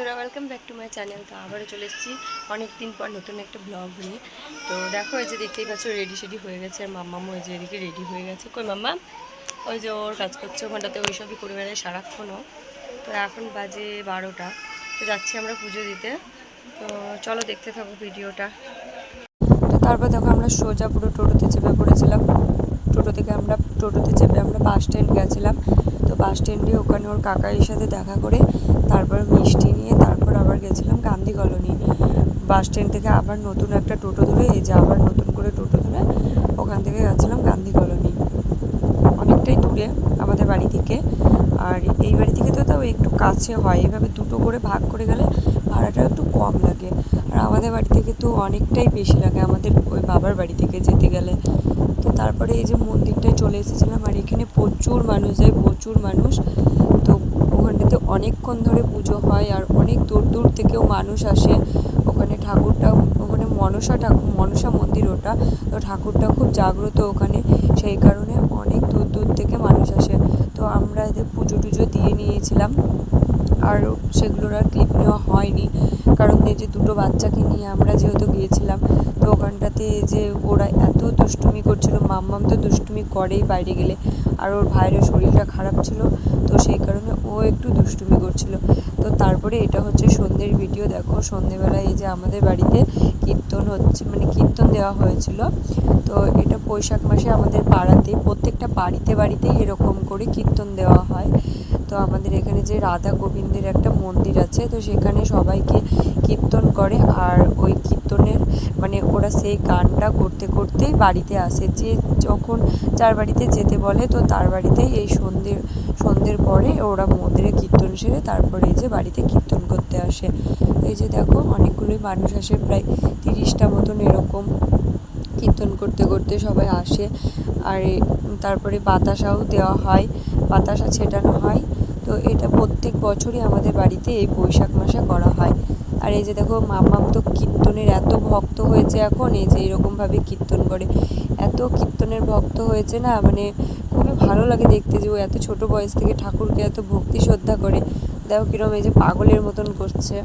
বন্ধুরা welcome back to my channel তো আবারও চলে এসেছি অনেক দিন পর নতুন একটা ব্লগ নিয়ে। তো দেখো, এই যে দেখতেই পাচ্ছ রেডি সেডি হয়ে গেছে। আর মাম্মামও ওই যে এদিকে রেডি হয়ে গেছে। কই মাম্মা? ওই যে ওর কাজ করছে ওখানটাতে ওই সবই করে বেড়ায় সারাক্ষণও। তো এখন বাজে বারোটা। তো যাচ্ছি আমরা পুজো দিতে। তো চলো দেখতে থাকো ভিডিওটা। তো তারপর দেখো, আমরা সোজা পুরো টোটোতে চেপে পড়েছিলাম। টোটো থেকে আমরা টোটোতে চেপে আমরা বাস স্ট্যান্ড গেছিলাম। তো বাস স্ট্যান্ডে ওখানে ওর কাকাইয়ের সাথে দেখা করে তারপর মিষ্টি নিয়ে তারপর আবার গেছিলাম গান্ধী কলোনি। বাস স্ট্যান্ড থেকে আবার নতুন একটা টোটো ধরে, এই যে আবার নতুন করে টোটো ধরে ওখান থেকে গেছিলাম গান্ধী কলোনি। অনেকটাই দূরে আমাদের বাড়ি থেকে। আর এই বাড়ি থেকে তো তাও একটু কাছে হয়, এভাবে দুটো করে ভাগ করে গেলে ভাড়াটা একটু কম লাগে। আর আমাদের বাড়ি থেকে তো অনেকটাই বেশি লাগে, আমাদের ওই বাবার বাড়ি থেকে যেতে গেলে। তো তারপরে এই যে মন্দিরটায় চলে এসেছিলাম, আর এখানে প্রচুর মানুষ যায়, প্রচুর মানুষ। অনেকক্ষণ ধরে পুজো হয় আর অনেক দূর দূর থেকেও মানুষ আসে। ওখানে ঠাকুরটা, ওখানে মনসা ঠাকুর মনসা মন্দির ওটা। তো ঠাকুরটা খুব জাগ্রত ওখানে। সেই কারণে অনেক দূর দূর থেকে মানুষ আসে। তো আমরা পুজো টুজো দিয়ে নিয়েছিলাম। আর সেগুলোর আর ক্লিপ নেওয়া হয়নি। কারণ এই যে দুটো বাচ্চাকে নিয়ে আমরা যেহেতু গিয়েছিলাম, তো ওখানটাতে যে ওরা এত দুষ্টুমি করছিল, মাম্মাম তো দুষ্টুমি করেই বাইরে গেলে। আর ওর ভাইয়েরও শরীরটা খারাপ ছিল। তো সেই কারণে দুষ্টুমি করছিল। তারপরে এটা হচ্ছে সন্ধ্যের ভিডিও দেখো সন্ধেবেলায় এই যে আমাদের বাড়িতে কীর্তন হচ্ছে মানে কীর্তন দেওয়া হয়েছিল। তো এটা বৈশাখ মাসে আমাদের পাড়াতে, প্রত্যেকটা বাড়িতে বাড়িতেই এরকম করে কীর্তন দেওয়া হয়। তো আমাদের এখানে যে রাধা গোবিন্দের একটা মন্দির আছে, তো সেখানে সবাইকে কীর্তন করে। আর ওই কীর্তনের মানে ওরা সেই গানটা করতে করতেই বাড়িতে আসে। যে যখন যার বাড়িতে যেতে বলে, তো তার বাড়িতেই এই সন্ধ্যের সন্ধ্যের পরে ওরা মন্দিরে কীর্তন সেরে তারপরে এই যে বাড়িতে কীর্তন করতে আসে। এই যে দেখো, অনেকগুলোই মানুষ আসে, প্রায় তিরিশটা মতন এরকম কীর্তন করতে করতে সবাই আসে। আর তারপরে বাতাসাও দেওয়া হয়, বাতাসা ছেটানো হয়। তো এটা প্রত্যেক বছরই আমাদের বাড়িতে এই বৈশাখ মাসে করা হয়। আর এই যে দেখো মাম্মাম তো কীর্তনের এত ভক্ত হয়েছে এখন, এই যে এরকমভাবে কীর্তন করে। এত কীর্তনের ভক্ত হয়েছে না মানে খুবই ভালো লাগে দেখতে যে ও এত ছোট বয়স থেকে ঠাকুরকে এত ভক্তি শ্রদ্ধা করে। দেখো কিরম এই যে পাগলের মতন করছে